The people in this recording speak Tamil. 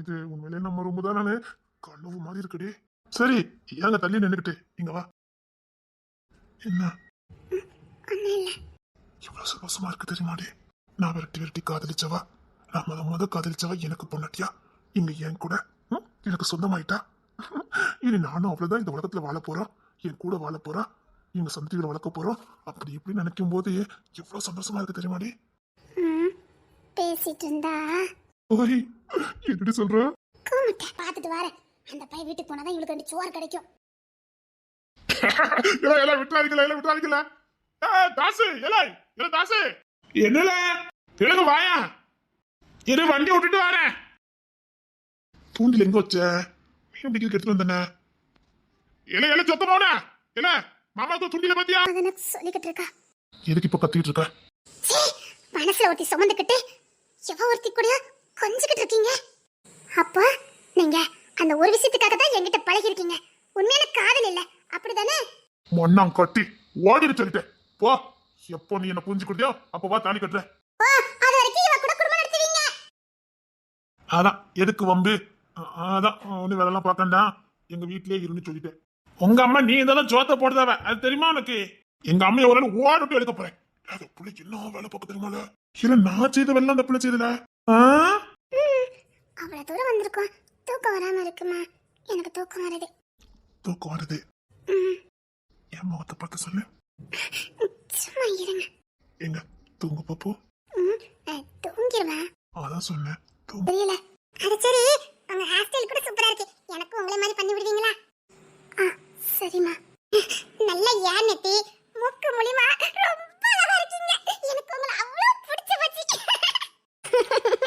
இது உண்மையிலே நம்ம ரொம்ப தான் நானு. கனவு மாதிரி இருக்குடி. சரி ஏங்க தள்ளி நின்னுக்கிட்டு. இங்க வா. என்ன? இவ்வளவு சந்தோஷமா இருக்கு தெரியுமாடி? நான் விரட்டி விரட்டி காதலிச்சவா? நான் முத முத காதலிச்சவா எனக்கு பொண்ணட்டியா இங்க என் கூட? எனக்கு சொந்தமாயிட்டா? இனி நானும் அவ்வளவுதான் இந்த உலகத்துல வாழ போறோம். என் கூட வாழ போறா? எங்க சந்ததிகளை வளர்க்க போறோம்? அப்படி இப்படி நினைக்கும் போது எவ்வளவு சந்தோஷமா இருக்கு தெரியுமாடி? பேசிட்டு இருந்தா? ஓய் எப்படி சொல்ற? கூமிட்ட பார்த்துட்டு வரேன். அந்த பையன் வீட்டுக்கு போனாதான் இவளுக்கு ரெண்டு சோறு கிடைக்கும். எல்லாம் விட்டுறாதீங்களா எல்லாம் விட்டுறாதீங்களா. ஏய், தாசு எலாய் இல்ல தாசு. என்னல? கிழக்கு வாயா. இரு வண்டி விட்டுட்டு வரேன். தூண்டில் எங்க வச்ச? மீன் பிடிக்கிறதுக்கு எடுத்துட்டு வந்தேனே? இல்ல இல்ல சொத்த போன இல்ல மாமாக்கு துண்டில பத்தியா? எனக்கு சொல்லிக்கிட்டு இருக்கா. எதுக்கு இப்ப கத்திட்டு இருக்க? மனசுல ஒருத்தி சுமந்துக்கிட்டு எவ ஒருத்தி கூட கொஞ்சிக்கிட்டு இருக்கீங்க? அப்போ நீங்க அந்த ஒரு விஷயத்துக்காக தான் என்கிட்ட பழகிருக்கீங்க உண்மையான காதல் இல்ல. அப்படிதானே? மண்ணாம் கட்டி ஓடிடு சொல்லிட்டேன். போ. எப்போ நீ என்ன புரிஞ்சு கொடுத்தியோ அப்ப வா தாலி கட்டுற அது வரைக்கும் இவ கூட குடும்பம் நடத்துவீங்க. அதான் எதுக்கு வம்பு? அதான் ஒண்ணு வேலைலாம் பார்க்கண்டா எங்க வீட்லயே இருந்து சொல்லிட்டேன். உங்க அம்மா நீ இதெல்லாம் சோத்த போடுதாவ அது தெரியுமா உனக்கு? எங்க அம்மா ஒரு நாள் ஓடிட்டு எடுக்க போறேன். அது பிள்ளைக்கு என்ன வேலை பார்க்க தெரியுமால? இல்ல நான் செய்த வெள்ளம் அந்த பிள்ளை செய்தல அவ்வளோ தூரம் வந்திருக்கோம். தூக்கம் வராமல் இருக்குமா? எனக்கு தூக்கம் வருது. தூக்கம் வருது. என் முகத்தை பார்த்து சொல்லு. சும்மா இருங்க. எங்க? தூங்க பாப்போ. தூங்கிடுவேன் அதான் சொன்னேன். புரியல. அது சரி. உங்க ஹேர் கூட சூப்பரா இருக்கு. எனக்கு உங்களை மாதிரி பண்ணி விடுவீங்களா? சரிம்மா. நல்ல ஏன் நெத்தி. மூக்கு மூலியமா ரொம்ப அழகா இருக்கீங்க. எனக்கு உங்களை அவ்வளவு பிடிச்ச வச்சு